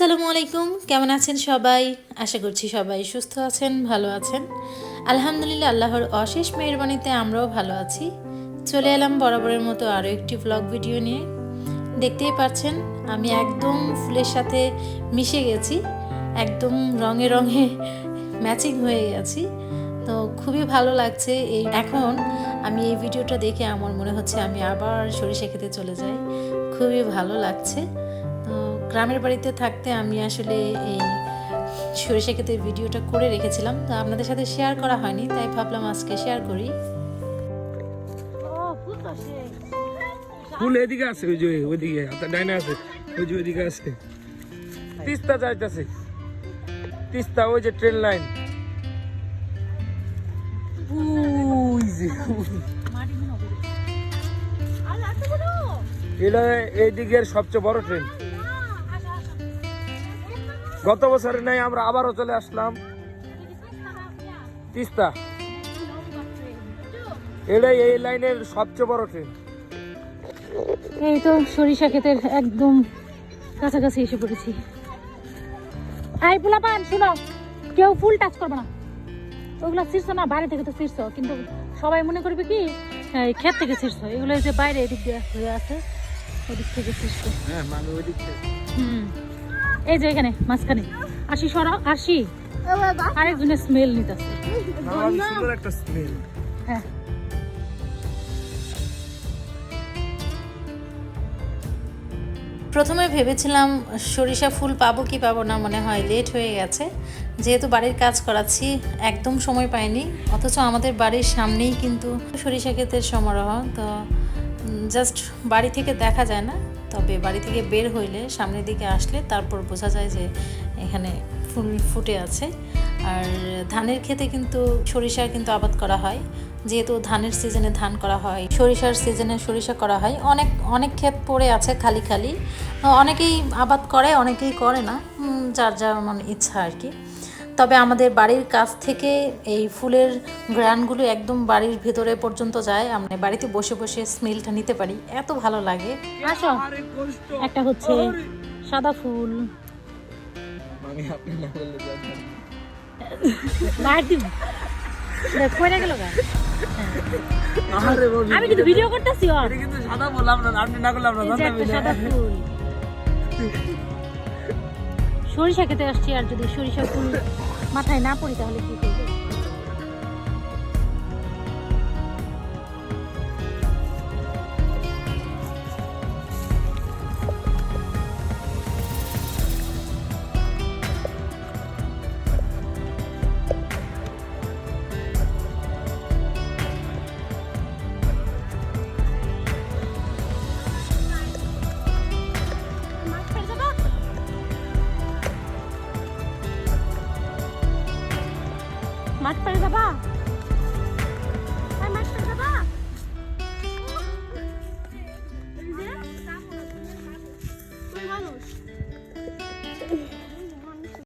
আসসালামু আলাইকুম। কেমন আছেন সবাই? আশা করছি সবাই সুস্থ আছেন, ভালো আছেন। আলহামদুলিল্লাহ, আল্লাহর অশেষ মেহরবানিতে আমরাও ভালো আছি। চলে এলাম বরাবরের মতো আরও একটি ব্লগ ভিডিও নিয়ে। দেখতেই পাচ্ছেন, আমি একদম ফুলের সাথে মিশে গেছি। একদম রঙে রঙে ম্যাচিং হয়ে গেছি। তো খুবই ভালো লাগছে এই এখন আমি এই ভিডিওটা দেখে আমার মনে হচ্ছে আমি আবার সরিষা খেতে চলে যাই। খুবই ভালো লাগছে। গ্রামের বাড়িতে থাকতে আমি আসলে এই সরিষা ক্ষেতের ভিডিওটা করে রেখেছিলাম। তো আপনাদের সাথে শেয়ার করা হয়নি তাই ভাবলাম আজকে শেয়ার করি। ফুল এদিকে আছে ওই যে ওইদিকে ডাইনে আছে ওই যে ওইদিকে আছে। তিস্তা যাইতেছে। তিস্তা ওই যে ট্রেন লাইন ওই যে এটা এই দিকের সবচেয়ে বড় ট্রেন গত বছরে নাই আমরা আবারও চলে আসলাম। তিস্তা। এটাই এই লাইনের সবচেয়ে বড় ট্রেন। এই তো সরিষা ক্ষেতের একদম কাছাকাছি এসে পড়েছি। এই পোলা পান শুনো কেউ ফুল টাচ করবে না। ওগুলো ছিঁড়ছ না বাইরে থেকে তো ছিঁড়ছ কিন্তু সবাই মনে করবে কি এই ক্ষেত থেকে ছিঁড়ছ এগুলো যে বাইরে এদিক দিয়ে হয়ে আছে ওদিক থেকে ছিঁড়ছ হ্যাঁ মানে ওই দিক থেকে। এই যে এখানে মাঝখানে। আসি সরা আসি। আরেকজনের স্মেল নিতেছে। একটা স্মেল হ্যাঁ। প্রথমে ভেবেছিলাম সরিষা ফুল পাবো কি পাবো না মনে হয় লেট হয়ে গেছে। যেহেতু বাড়ির কাজ করাচ্ছি একদম সময় পাইনি। অথচ আমাদের বাড়ির সামনেই কিন্তু সরিষা ক্ষেতের সমারোহ তো জাস্ট বাড়ি থেকে দেখা যায় না। তবে বাড়ি থেকে বের হইলে সামনের দিকে আসলে তারপর বোঝা যায় যে এখানে ফুল ফুটে আছে। আর ধানের ক্ষেতে কিন্তু সরিষা কিন্তু আবাদ করা হয়। যেহেতু ধানের সিজনে ধান করা হয়, সরিষার সিজনে সরিষা করা হয়। অনেক অনেক ক্ষেত পড়ে আছে খালি খালি। অনেকেই আবাদ করে, অনেকেই করে না। যার যার মানে ইচ্ছা আর কি। তবে আমাদের বাড়ির কাছ থেকে এই ফুলের গ্রানগুলো একদম বাড়ির ভেতরে পর্যন্ত যায়। আমরা বাড়িতে বসে বসে স্মেলটা নিতে পারি। এত ভালো লাগে। আসো। একটা হচ্ছে সাদা ফুল। আমি না না। কিন্তু ভিডিও করতেছি সাদা বললাম না আপনি না করলে আমরা সরিষা খেতে আসছি আর যদি সরিষা ফুল মাথায় না পড়ি তাহলে কি করব? মাঠ পাড়ে যাবা